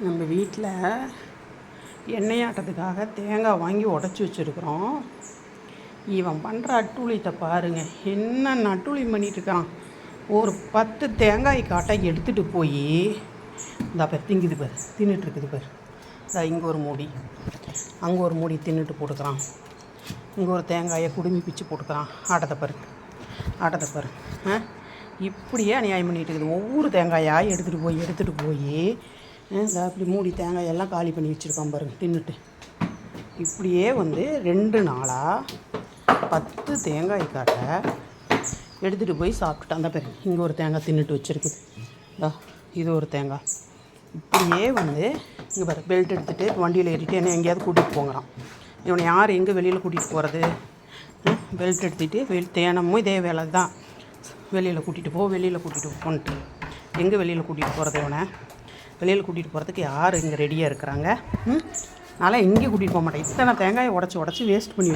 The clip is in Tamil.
நம்ம வீட்டில் எண்ணெய் ஆட்டத்துக்காக தேங்காய் வாங்கி உடச்சி வச்சுருக்குறோம். இவன் பண்ணுற அட்டூழியத்தை பாருங்க. என்ன நட்டூழி பண்ணிகிட்ருக்கான் ஒரு பத்து தேங்காய் காட்டை எடுத்துகிட்டு போய் இந்த பாரு திங்குது பார் தின்னுட்டுருக்குது பார் பாரு. இந்த இங்கே ஒரு மூடி. அங்கே ஒரு மூடி தின்னுட்டு போட்டுக்கிறான். இங்கே ஒரு தேங்காயை குடுமி பிச்சு போட்டுக்கிறான். ஆட்டத்தை பாரு. ஆட்டத்தை பாரு. ஆ? இப்படியே அநியாயம் பண்ணிகிட்டு இருக்குது. ஒவ்வொரு தேங்காயாக எடுத்துகிட்டு போய் எடுத்துகிட்டு போய் இந்த அப்படி மூடி தேங்காயெல்லாம் காலி பண்ணி வச்சுருக்கான் பாருங்க தின்னுட்டு. இப்படியே வந்து ரெண்டு நாளாக பத்து தேங்காய் காட்டை எடுத்துகிட்டு போய் சாப்பிட்டுட்டு அந்த பாரு இங்கே ஒரு தேங்காய் தின்னுட்டு வச்சுருக்குது இதா இது ஒரு தேங்காய். இப்படியே வந்து இங்கே பாரு பெல்ட் எடுத்துகிட்டு வண்டியில் ஏறிட்டு என்ன எங்கேயாவது கூட்டிகிட்டு போங்கிறான். இவனை யார் எங்கே வெளியில் கூட்டிகிட்டு போகிறது பெல்ட் எடுத்துகிட்டு வெளி தேனமும் இதே வேலை தான். வெளியில் கூட்டிகிட்டு போ வெளியில் கூட்டிகிட்டு போன்ட்டு. எங்கே வெளியில் கூட்டிகிட்டு போகிறது இவனை? வெளியில் கூட்டிகிட்டு போகிறதுக்கு யார் இங்கே ரெடியாக இருக்கிறாங்க? ம்? அதனால் எங்கேயும் கூட்டிகிட்டு போக மாட்டேன். இத்தனை தேங்காயை உடச்சி உடச்சி வேஸ்ட் பண்ணி